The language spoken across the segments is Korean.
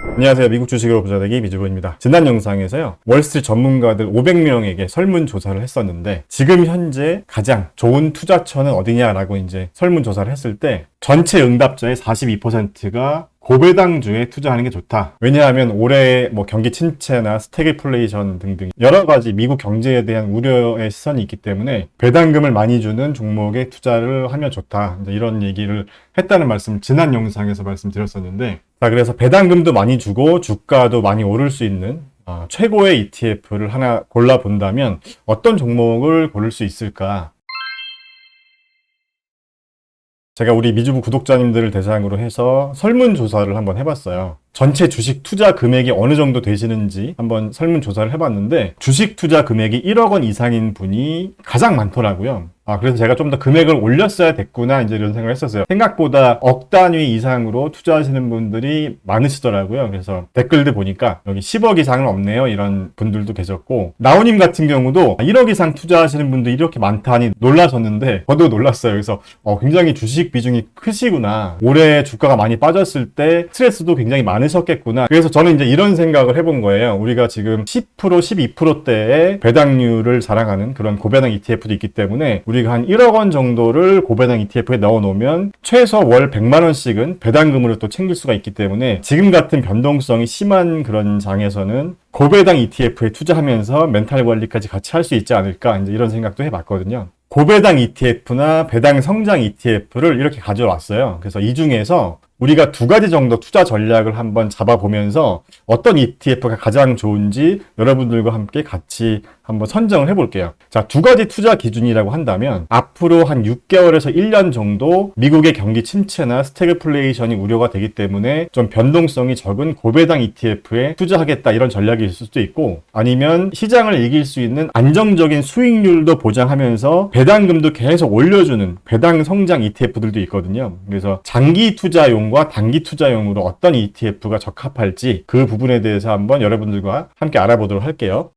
안녕하세요. 미국 주식으로 부자되기 미주부입니다. 지난 영상에서요. 월스트리트 전문가들 500명에게 설문조사를 했었는데 지금 현재 가장 좋은 투자처는 어디냐라고 이제 설문조사를 했을 때 전체 응답자의 42%가 고배당주에 투자하는 게 좋다. 왜냐하면 올해 뭐 경기 침체나 스태그플레이션 등등 여러 가지 미국 경제에 대한 우려의 시선이 있기 때문에 배당금을 많이 주는 종목에 투자를 하면 좋다. 이런 얘기를 했다는 말씀을 지난 영상에서 말씀드렸었는데 자 그래서 배당금도 많이 주고 주가도 많이 오를 수 있는 어, 최고의 ETF를 하나 골라 본다면 어떤 종목을 고를 수 있을까? 제가 우리 미주부 구독자님들을 대상으로 해서 설문조사를 한번 해봤어요. 전체 주식 투자 금액이 어느 정도 되시는지 한번 설문조사를 해봤는데 주식 투자 금액이 1억 원 이상인 분이 가장 많더라고요. 아, 그래서 제가 좀 더 금액을 올렸어야 됐구나, 이제 이런 생각을 했었어요. 생각보다 억 단위 이상으로 투자하시는 분들이 많으시더라고요. 그래서 댓글들 보니까 여기 10억 이상은 없네요. 이런 분들도 계셨고, 나오님 같은 경우도 1억 이상 투자하시는 분들이 이렇게 많다니 놀라셨는데, 저도 놀랐어요. 그래서 어, 굉장히 주식 비중이 크시구나. 올해 주가가 많이 빠졌을 때 스트레스도 굉장히 많 으셨겠구나. 그래서 저는 이제 이런 생각을 해본 거예요. 우리가 지금 10%, 12%대의 배당률을 자랑하는 그런 고배당 ETF도 있기 때문에 우리가 한 1억 원 정도를 고배당 ETF에 넣어 놓으면 최소 월 100만 원씩은 배당금으로 또 챙길 수가 있기 때문에 지금 같은 변동성이 심한 그런 장에서는 고배당 ETF에 투자하면서 멘탈 관리까지 같이 할 수 있지 않을까 이제 이런 생각도 해봤거든요. 고배당 ETF나 배당 성장 ETF를 이렇게 가져왔어요. 그래서 이 중에서 우리가 두 가지 정도 투자 전략을 한번 잡아보면서 어떤 ETF가 가장 좋은지 여러분들과 함께 같이 한번 선정을 해볼게요. 자, 두 가지 투자 기준이라고 한다면 앞으로 한 6개월에서 1년 정도 미국의 경기 침체나 스태그플레이션이 우려가 되기 때문에 좀 변동성이 적은 고배당 ETF에 투자하겠다 이런 전략이 있을 수도 있고 아니면 시장을 이길 수 있는 안정적인 수익률도 보장하면서 배당금도 계속 올려주는 배당 성장 ETF들도 있거든요. 그래서 장기 투자용 과 단기 투자용으로 어떤 ETF가 적합할지 그 부분에 대해서 한번 여러분들과 함께 알아보도록 할게요.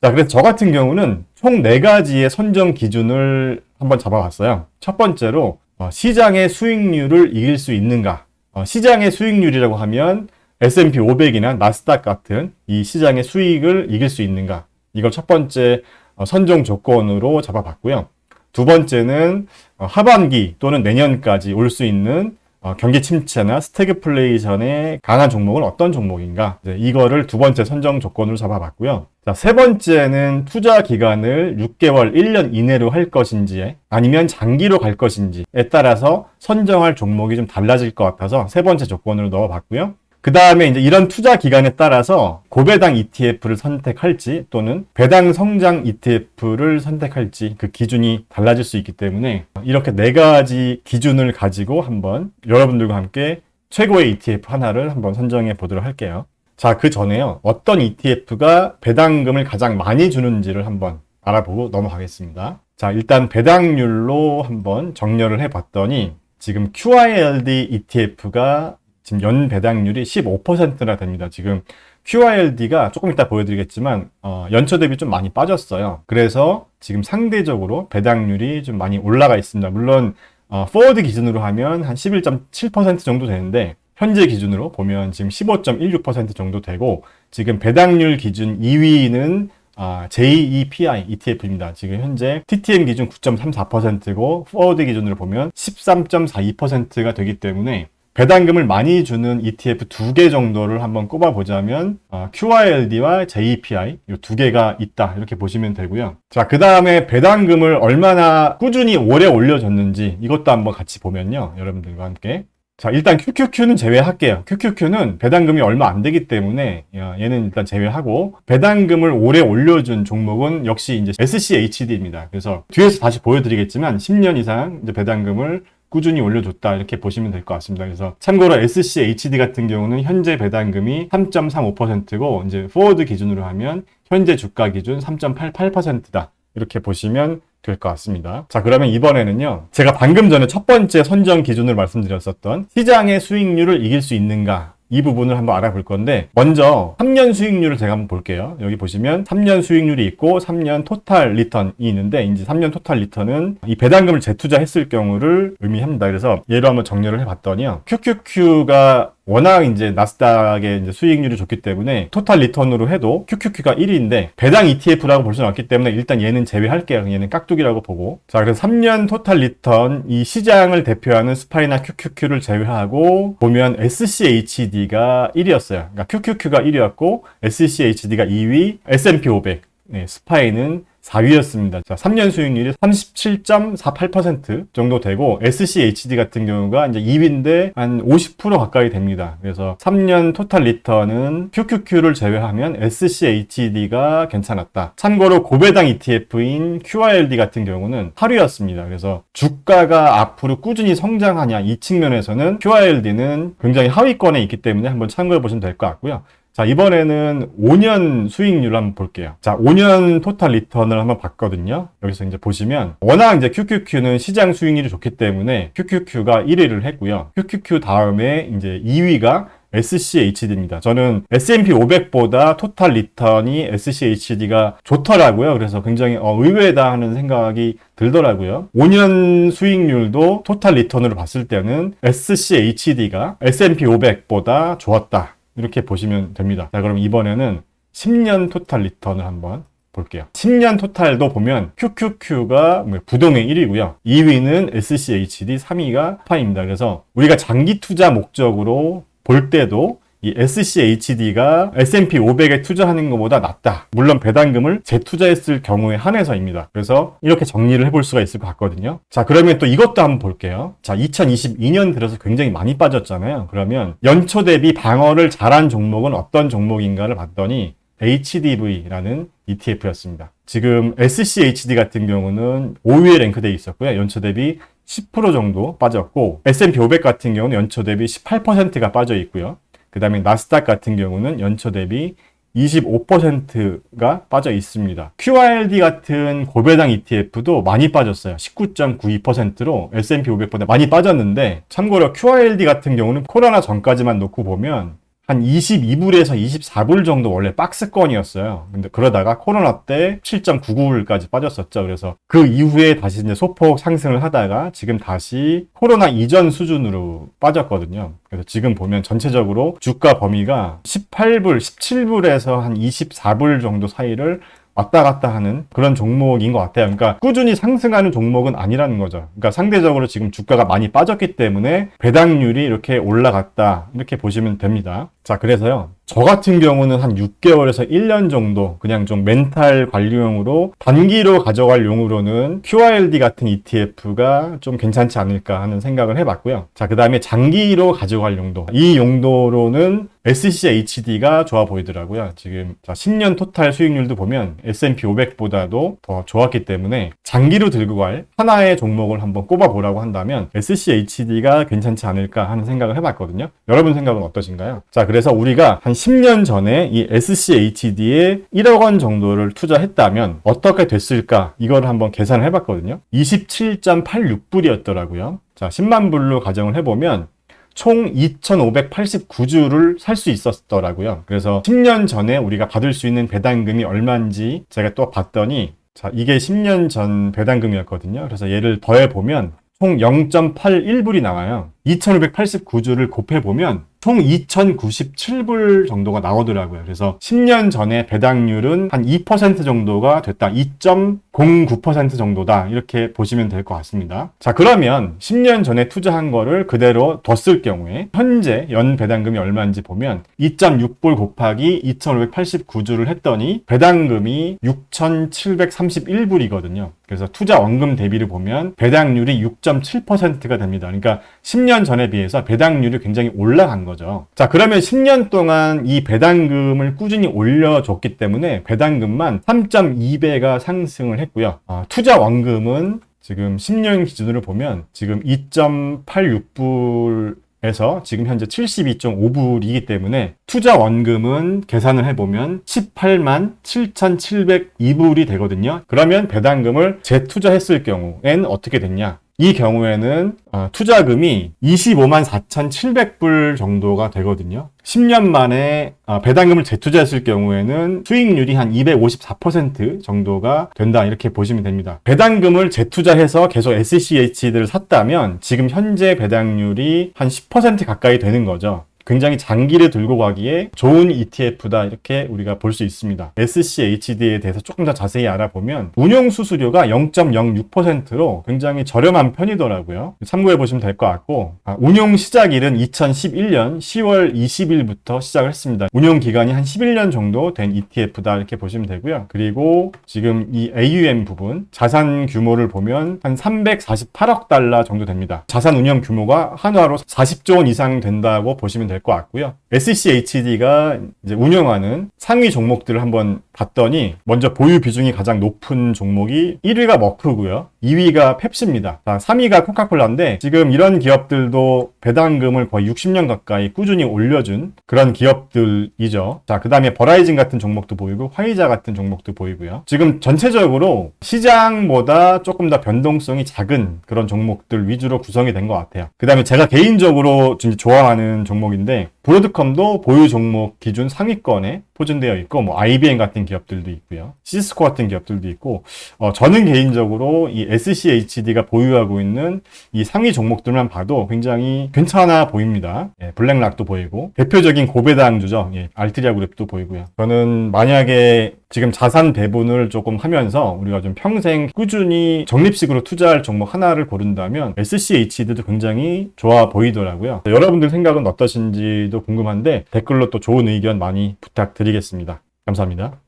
자, 그래서 저 같은 경우는 총 네가지의 선정 기준을 한번 잡아봤어요. 첫 번째로, 어, 시장의 수익률을 이길 수 있는가. 어, 시장의 수익률이라고 하면 S&P 500이나 나스닥 같은 이 시장의 수익을 이길 수 있는가. 이걸 첫 번째 어, 선정 조건으로 잡아봤고요. 두 번째는 어, 하반기 또는 내년까지 올 수 있는 어, 경기 침체나 스태그플레이션의 강한 종목은 어떤 종목인가? 이거를 두 번째 선정 조건으로 잡아봤고요. 자, 세 번째는 투자 기간을 6개월, 1년 이내로 할 것인지 아니면 장기로 갈 것인지에 따라서 선정할 종목이 좀 달라질 것 같아서 세 번째 조건으로 넣어봤고요. 그 다음에 이제 이런 투자 기간에 따라서 고배당 ETF를 선택할지 또는 배당 성장 ETF를 선택할지 그 기준이 달라질 수 있기 때문에 이렇게 네 가지 기준을 가지고 한번 여러분들과 함께 최고의 ETF 하나를 한번 선정해 보도록 할게요. 자, 그 전에요. 어떤 ETF가 배당금을 가장 많이 주는지를 한번 알아보고 넘어가겠습니다. 자, 일단 배당률로 한번 정렬을 해 봤더니 지금 QILD ETF가 지금 연 배당률이 15%나 됩니다. 지금 QILD가 조금 이따 보여드리겠지만 어, 연초 대비 좀 많이 빠졌어요. 그래서 지금 상대적으로 배당률이 좀 많이 올라가 있습니다. 물론 어, 포워드 기준으로 하면 한 11.7% 정도 되는데 현재 기준으로 보면 지금 15.16% 정도 되고 지금 배당률 기준 2위는 아, JEPI ETF입니다. 지금 현재 TTM 기준 9.34%고 포워드 기준으로 보면 13.42%가 되기 때문에 배당금을 많이 주는 ETF 두 개 정도를 한번 꼽아보자면 어, QILD와 JEPI 이 두 개가 있다 이렇게 보시면 되고요. 자, 그 다음에 배당금을 얼마나 꾸준히 오래 올려줬는지 이것도 한번 같이 보면요. 여러분들과 함께 자, 일단 QQQ는 제외할게요. QQQ는 배당금이 얼마 안 되기 때문에 야, 얘는 일단 제외하고 배당금을 오래 올려준 종목은 역시 이제 SCHD입니다. 그래서 뒤에서 다시 보여드리겠지만 10년 이상 이제 배당금을 꾸준히 올려줬다 이렇게 보시면 될 것 같습니다. 그래서 참고로 SCHD 같은 경우는 현재 배당금이 3.35%고 이제 포워드 기준으로 하면 현재 주가 기준 3.88%다. 이렇게 보시면 될 것 같습니다. 자, 그러면 이번에는요. 제가 방금 전에 첫 번째 선정 기준을 말씀드렸었던 시장의 수익률을 이길 수 있는가 이 부분을 한번 알아볼 건데 먼저 3년 수익률을 제가 한번 볼게요. 여기 보시면 3년 수익률이 있고 3년 토탈 리턴이 있는데 이제 3년 토탈 리턴은 이 배당금을 재투자했을 경우를 의미합니다. 그래서 예로 한번 정리를 해봤더니요. QQQ가 워낙 이제 나스닥의 이제 수익률이 좋기 때문에 토탈 리턴으로 해도 QQQ가 1위인데 배당 ETF라고 볼 수는 없기 때문에 일단 얘는 제외할게요. 얘는 깍두기라고 보고. 자, 그래서 3년 토탈 리턴 이 시장을 대표하는 스파이나 QQQ를 제외하고 보면 SCHD가 1위였어요. 그러니까 QQQ가 1위였고 SCHD가 2위, S&P 500, 네, 스파이는 4위였습니다. 자, 3년 수익률이 37.48% 정도 되고 SCHD 같은 경우가 이제 2위인데 한 50% 가까이 됩니다. 그래서 3년 토탈 리턴은 QQQ를 제외하면 SCHD가 괜찮았다. 참고로 고배당 ETF인 QRLD 같은 경우는 8위였습니다. 그래서 주가가 앞으로 꾸준히 성장하냐 이 측면에서는 QRLD는 굉장히 하위권에 있기 때문에 한번 참고해 보시면 될 것 같고요. 자, 이번에는 5년 수익률을 한번 볼게요. 자, 5년 토탈 리턴을 한번 봤거든요. 여기서 이제 보시면, 워낙 이제 QQQ는 시장 수익률이 좋기 때문에 QQQ가 1위를 했고요. QQQ 다음에 이제 2위가 SCHD입니다. 저는 S&P 500보다 토탈 리턴이 SCHD가 좋더라고요. 그래서 굉장히 어, 의외다 하는 생각이 들더라고요. 5년 수익률도 토탈 리턴으로 봤을 때는 SCHD가 S&P 500보다 좋았다. 이렇게 보시면 됩니다. 자, 그럼 이번에는 10년 토탈 리턴을 한번 볼게요. 10년 토탈도 보면 QQQ가 뭐 부동의 1위고요. 2위는 SCHD, 3위가 파입니다. 그래서 우리가 장기 투자 목적으로 볼 때도 이 SCHD가 S&P 500에 투자하는 것보다 낫다. 물론 배당금을 재투자했을 경우에 한해서입니다. 그래서 이렇게 정리를 해볼 수가 있을 것 같거든요. 자, 그러면 또 이것도 한번 볼게요. 자, 2022년 들어서 굉장히 많이 빠졌잖아요. 그러면 연초 대비 방어를 잘한 종목은 어떤 종목인가를 봤더니 HDV라는 ETF였습니다. 지금 SCHD 같은 경우는 5위에 랭크되어 있었고요. 연초 대비 10% 정도 빠졌고 S&P 500 같은 경우는 연초 대비 18%가 빠져 있고요. 그 다음에 나스닥 같은 경우는 연초 대비 25%가 빠져 있습니다. QRD 같은 고배당 ETF도 많이 빠졌어요. 19.92%로 S&P 500보다 많이 빠졌는데 참고로 QRD 같은 경우는 코로나 전까지만 놓고 보면 한 22불에서 24불 정도 원래 박스권이었어요. 근데 그러다가 코로나 때 7.99불까지 빠졌었죠. 그래서 그 이후에 다시 이제 소폭 상승을 하다가 지금 다시 코로나 이전 수준으로 빠졌거든요. 그래서 지금 보면 전체적으로 주가 범위가 18불, 17불에서 한 24불 정도 사이를 왔다 갔다 하는 그런 종목인 것 같아요. 그러니까 꾸준히 상승하는 종목은 아니라는 거죠. 그러니까 상대적으로 지금 주가가 많이 빠졌기 때문에 배당률이 이렇게 올라갔다. 이렇게 보시면 됩니다. 자, 그래서요. 저 같은 경우는 한 6개월에서 1년 정도 그냥 좀 멘탈 관리용으로 단기로 가져갈 용으로는 QRLD 같은 ETF가 좀 괜찮지 않을까 하는 생각을 해봤고요. 자, 그 다음에 장기로 가져갈 용도. 이 용도로는 SCHD가 좋아 보이더라고요. 지금 자, 10년 토탈 수익률도 보면 S&P 500보다도 더 좋았기 때문에 장기로 들고 갈 하나의 종목을 한번 꼽아보라고 한다면 SCHD가 괜찮지 않을까 하는 생각을 해봤거든요. 여러분 생각은 어떠신가요? 자, 그래서 우리가 한 10년 전에 이 SCHD에 1억 원 정도를 투자했다면 어떻게 됐을까? 이걸 한번 계산을 해봤거든요. 27.86불이었더라고요. 자, 10만 불로 가정을 해보면 총 2,589주를 살 수 있었더라고요. 그래서 10년 전에 우리가 받을 수 있는 배당금이 얼마인지 제가 또 봤더니 자, 이게 10년 전 배당금이었거든요. 그래서 얘를 더해보면 총 0.81불이 나와요. 2,589주를 곱해보면 총 2,097불 정도가 나오더라고요. 그래서 10년 전에 배당률은 한 2% 정도가 됐다. 2.09% 정도다. 이렇게 보시면 될 것 같습니다. 자, 그러면 10년 전에 투자한 거를 그대로 뒀을 경우에 현재 연 배당금이 얼마인지 보면 2.6불 곱하기 2,589주를 했더니 배당금이 6,731불이거든요. 그래서 투자 원금 대비를 보면 배당률이 6.7%가 됩니다. 그러니까 10년 전에 비해서 배당률이 굉장히 올라간 거 죠. 자, 그러면 10년 동안 이 배당금을 꾸준히 올려줬기 때문에 배당금만 3.2배가 상승을 했고요. 아, 투자 원금은 지금 10년 기준으로 보면 지금 2.86불 에서 지금 현재 72.5불이기 때문에 투자 원금은 계산을 해보면 18만 7,702불이 되거든요. 그러면 배당금을 재투자했을 경우엔 어떻게 됐냐? 이 경우에는 어, 투자금이 25만 4,700불 정도가 되거든요. 10년 만에 어, 배당금을 재투자했을 경우에는 수익률이 한 254% 정도가 된다 이렇게 보시면 됩니다. 배당금을 재투자해서 계속 SCH들을 샀다면 지금 현재 배당률이 한 10% 가까이 되는 거죠. 굉장히 장기를 들고 가기에 좋은 ETF다 이렇게 우리가 볼 수 있습니다. SCHD에 대해서 조금 더 자세히 알아보면 운용 수수료가 0.06%로 굉장히 저렴한 편이더라고요. 참고해 보시면 될 것 같고 아, 운용 시작일은 2011년 10월 20일부터 시작을 했습니다. 운용 기간이 한 11년 정도 된 ETF다 이렇게 보시면 되고요. 그리고 지금 이 AUM 부분 자산 규모를 보면 한 348억 달러 정도 됩니다. 자산 운용 규모가 한화로 40조 원 이상 된다고 보시면 될 것 같고요. SCHD가 운영하는 상위 종목들을 한번 봤더니 먼저 보유 비중이 가장 높은 종목이 1위가 머크고요. 2위가 펩시입니다. 자, 3위가 코카콜라인데 지금 이런 기업들도 배당금을 거의 60년 가까이 꾸준히 올려준 그런 기업들이죠. 자, 그 다음에 버라이즌 같은 종목도 보이고 화이자 같은 종목도 보이고요. 지금 전체적으로 시장보다 조금 더 변동성이 작은 그런 종목들 위주로 구성이 된 것 같아요. 그 다음에 제가 개인적으로 좋아하는 종목인데 브로드컴도 보유 종목 기준 상위권에 포진되어 있고 뭐 IBM 같은 기업들도 있고요. 시스코 같은 기업들도 있고 어, 저는 개인적으로 이 SCHD가 보유하고 있는 이 상위 종목들만 봐도 굉장히 괜찮아 보입니다. 예, 블랙락도 보이고 대표적인 고배당주죠. 예, 알트리아 그룹도 보이고요. 저는 만약에 지금 자산 배분을 조금 하면서 우리가 좀 평생 꾸준히 적립식으로 투자할 종목 하나를 고른다면 SCHD도 굉장히 좋아 보이더라고요. 여러분들 생각은 어떠신지도 궁금한데 댓글로 또 좋은 의견 많이 부탁 드리겠습니다. 감사합니다.